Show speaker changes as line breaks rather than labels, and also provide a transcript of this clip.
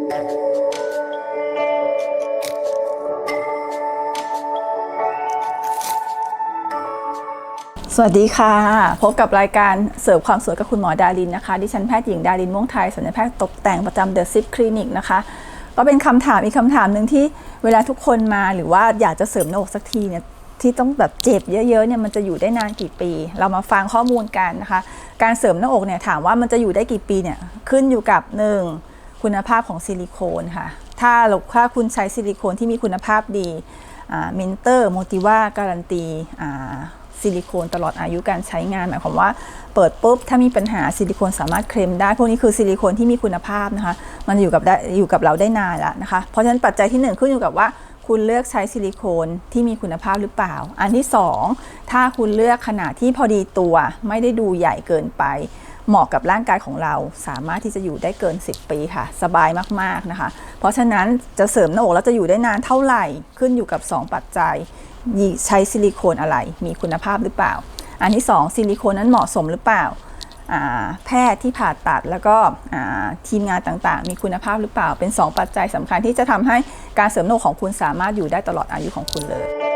สวัสดีค่ะ พบกับรายการเสริมความสวยกับคุณหมอดารินนะคะ ดิฉันแพทย์หญิงดารินม่วงไทยศัลยแพทย์ตกแต่งประจำเดอะซิปคลินิกนะคะ ก็เป็นคำถามอีกคำถามหนึ่งที่เวลาทุกคนมาหรือว่าอยากจะเสริมหน้าอกสักทีเนี่ยที่ต้องแบบเจ็บเยอะๆเนี่ยมันจะอยู่ได้นานกี่ปี เรามาฟังข้อมูลกันนะคะ การเสริมหน้าอกเนี่ยถามว่ามันจะอยู่ได้กี่ปีเนี่ยขึ้นอยู่กับหนึ่ง คุณภาพของซิลิโคนค่ะ ถ้าถ้าคุณใช้ซิลิโคนที่มีคุณภาพดีมินเตอร์โมติว่าการันตีซิลิโคนตลอดอายุการใช้งาน หมายความว่าเปิดปุ๊บ ถ้ามีปัญหาซิลิโคนสามารถเคลมได้ พวกนี้คือซิลิโคนที่มีคุณภาพนะคะ มันอยู่กับได้อยู่กับเราได้นานแล้วนะคะ เพราะฉะนั้นปัจจัยที่หนึ่งขึ้นอยู่กับว่า คุณเลือกใช้ซิลิโคนที่มีคุณภาพหรือเปล่า อันที่สองถ้าคุณเลือกขนาดที่พอดีตัวไม่ได้ดูใหญ่เกินไป เหมาะกับร่างกายของเราสามารถที่จะอยู่ได้เกิน 10 ปีค่ะ สบายมากๆนะคะ เพราะฉะนั้นจะเสริมหน้าอกแล้วจะอยู่ได้นานเท่าไหร่ขึ้นอยู่กับ 2 ปัจจัยใช้ซิลิโคนอะไร มีคุณภาพหรือเปล่า อันที่ 2 ซิลิโคนนั้นเหมาะสมหรือเปล่าแพทย์ที่ผ่าตัดแล้วก็ทีมงานต่างๆ มีคุณภาพหรือเปล่าเป็น 2 ปัจจัยสำคัญที่จะทำให้การเสริมหน้าอกของคุณสามารถอยู่ได้ตลอดอายุของคุณเลย